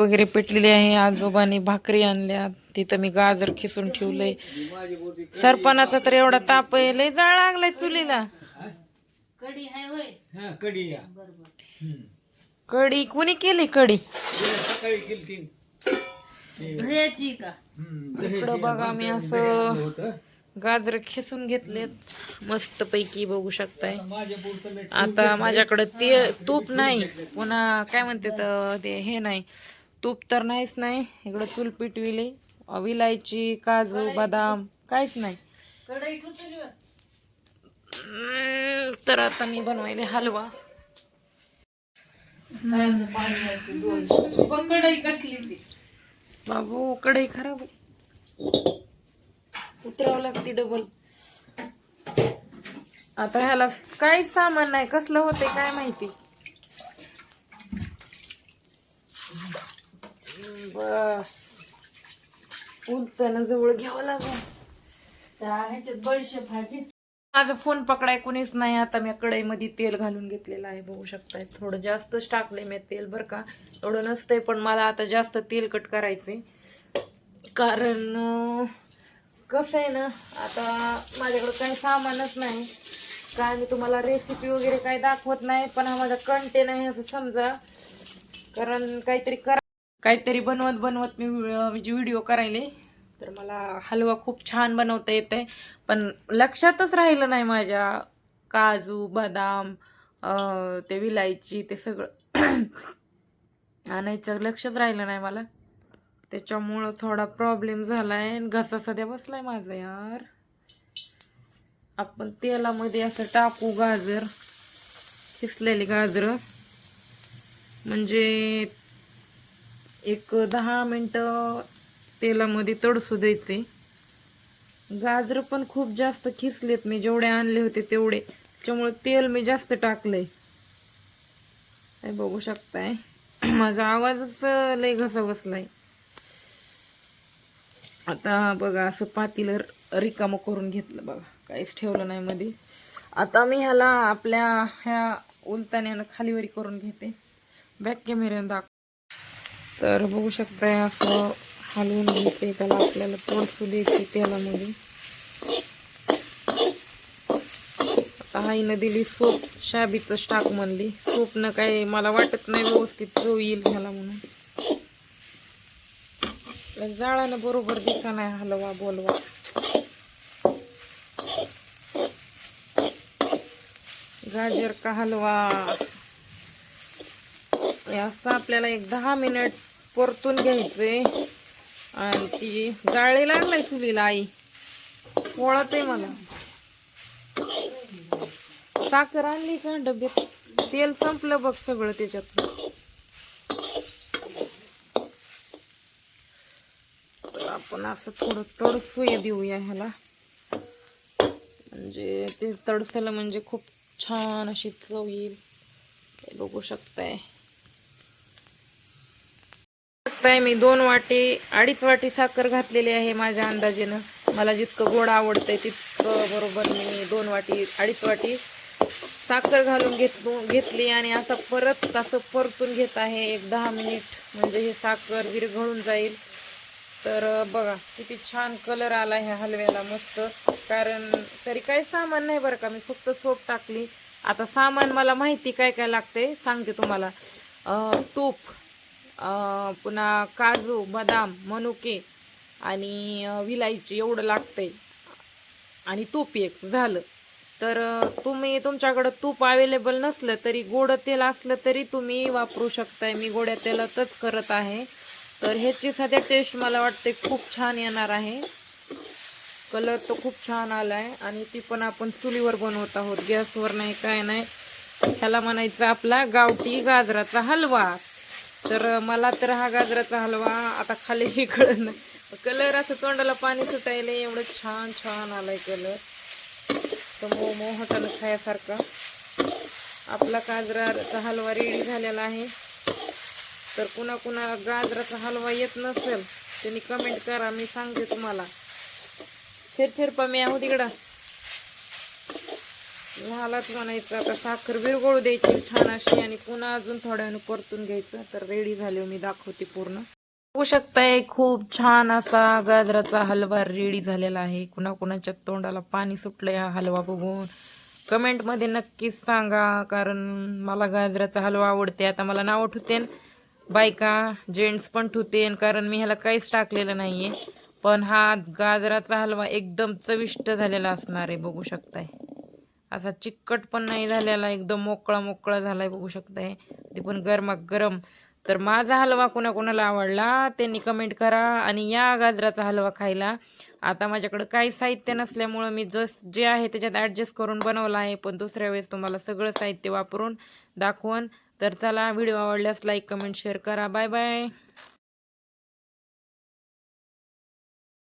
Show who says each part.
Speaker 1: वगैरे पेटलेली आहे. आजोबांनी भाकरी आणल्या. तिथं मी गाजर खिसून ठेवलंय. सरपणाचा तर एवढा ताप आहे. लय जाळ लागलाय चुलीला.
Speaker 2: हा कडी
Speaker 1: कुणी केली कडी इकडं बघा मी असं गाजर खिसून घेतलेत. मस्त पैकी बघू शकताय. आता माझ्याकडे ते तूप नाही. पुन्हा काय म्हणते तर ते हे नाही. तूप तर नाहीच नाही. इकडं चूल पिटविले. विलायची काजू बदाम काहीच नाही. तर आता मी बनवायले हलवा. बाबू कढई खराब. उतरावं लागते डबल आता ह्याला काहीच सामान नाही. कसलं होते काय माहिती? बस. उलताना जवळ घ्यावं लागेल. माझा फोन पकडाय कोणीच नाही. आता मी कढईमध्ये तेल घालून घेतलेलं आहे. बघू शकताय थोडं जास्तच टाकले मी तेल बरं का. एवढं नसतंय पण मला आता जास्त तेलकट करायचे कारण अं, कसं आहे ना आता माझ्याकडे काही सामानच नाही. काय मी तुम्हाला रेसिपी वगैरे काही दाखवत नाही पण हा माझा कंटेन आहे असं समजा. कारण काहीतरी करा काहीतरी बनवत बनवत मी म्हणजे व्हिडिओ करायले तर मला हलवा खूप छान बनवता येते पण लक्षातच राहिलं नाही माझ्या. काजू बदाम ते विलायची ते सगळं. आणायचं लक्षच राहिलं नाही मला. त्याच्यामुळं थोडा प्रॉब्लेम झाला आणि घसा सध्या बसला आहे माझा यार. आपण तेलामध्ये असं टाकू गाजर. किसलेली गाजर. म्हणजे एक दहा मिनटं तेलामध्ये तडसू द्यायचे. गाजर पण खूप जास्त खिसलेत मी जेवढे आणले होते तेवढे. त्याच्यामुळे तेल मी जास्त टाकलंय. काय बघू शकताय. माझा आवाजच लय घसा बसलाय. आता बघा असं पातील रिकामं करून घेतलं बघा. काहीच ठेवलं नाही मध्ये आता मी ह्याला आपल्या ह्या उलताण्यानं खालीवरी करून घेते. बॅक कॅमेऱ्यानं दाखव तर बघू शकताय असं हलवून घेते त्याला आपल्याला तोडसू द्यायची तेलामध्ये. आता आईनं दिली सोप शाबीचं टाक म्हणली. सूपनं काय मला वाटत नाही व्यवस्थित चव येईल ह्याला म्हणून. जाळानं बरोबर दिसा नाही हलवा बोलवा. गाजर का हलवा? हे असं आपल्याला एक दहा मिनिट परतून घ्यायचे. आणि ती जाळी लागलाय चुलीला आई. पोळत आहे मला. साखर आणली का डब्यात? तेल संपलं बघ सगळं त्याच्यात तर आपण असं थोडं तडसूया देऊया ह्याला. म्हणजे ते तडसलं म्हणजे खूप छान अशी चव येईल. बघू शकताय. बघताय मी दोन वाटी अडीच वाटी साखर घातलेली आहे माझ्या अंदाजेनं. मला जितकं गोड आवडतंय तितकं बरोबर मी दोन वाटी अडीच वाटी साखर घालून घेत घेतली आणि असं परत असं परतून घेत आहे एक दहा मिनिट. म्हणजे हे साखर विरघळून जाईल. तर बघा किती छान कलर आला ह्या हलव्याला मस्त. कारण तरी काही सामान नाही बरं का मी फक्त सोप टाकली. आता सामान मला माहिती काय काय लागते सांगते तुम्हाला. तूप. पुन्हा काजू बदाम मनुके आणि विलायची एवढं लागतंय. आणि तूप एक झालं. तर तुम्ही तुमच्याकडं तूप अवेलेबल नसलं तरी गोड तेल असलं तरी तुम्ही वापरू शकताय. मी गोड्या तेलातच करत आहे. तर ह्याची सध्या टेस्ट मला वाटते खूप छान येणार आहे. कलर तो खूप छान आलाय आणि ती पण आपण चुलीवर बनवत आहोत. गॅसवर नाही काय नाही. ह्याला म्हणायचं आपला गावठी गाजराचा हलवा. तर मला तर हा गाजराचा हलवा आता खाली हे कळत नाही. कलर असं तोंडाला पाणी सुटायला एवढं छान छान आलाय कलर. तर मो मो हॉटेल खायासारखा. आपला गाजराचा हलवा रेडी झालेला आहे. तर कुणा कुणा गाजराचा हलवा येत नसेल त्यांनी कमेंट करा मी सांगते तुम्हाला. फिर फिर मी आहो तिकडं. झालाच म्हणायचं. आता साखर विरगळू द्यायची छान अशी आणि पुन्हा अजून थोड्यानं परतून घ्यायचं. तर रेडी झाले मी दाखवते पूर्ण. बघू शकताय खूप छान असा गाजराचा हलवा रेडी झालेला आहे. कुणाकुणाच्या तोंडाला पाणी सुटलंय हा हलवा बघून. कमेंटमध्ये नक्कीच सांगा कारण मला गाजराचा हलवा आवडते. आता मला नाव ठुतेन बायका जेंट्स पण ठुतेन कारण मी ह्याला काहीच टाकलेलं नाहीये. पण हा गाजराचा हलवा एकदम चविष्ट झालेला असणार आहे बघू शकताय. असा चिकट पण नाही झालेला एकदम मोकळा मोकळा झालाय बघू शकताय. ते पण गरमा गरम. तर माझा हलवा कोणाकोणाला आवडला त्यांनी कमेंट करा आणि या गाजराचा हलवा खायला. आता माझ्याकडं काही साहित्य नसल्यामुळं मी जस जे आहे त्याच्यात ॲडजस्ट करून बनवलं आहे पण दुसऱ्या वेळेस तुम्हाला सगळं साहित्य वापरून दाखवून. तर चला व्हिडिओ आवडल्यास लाईक कमेंट शेअर करा. Bye bye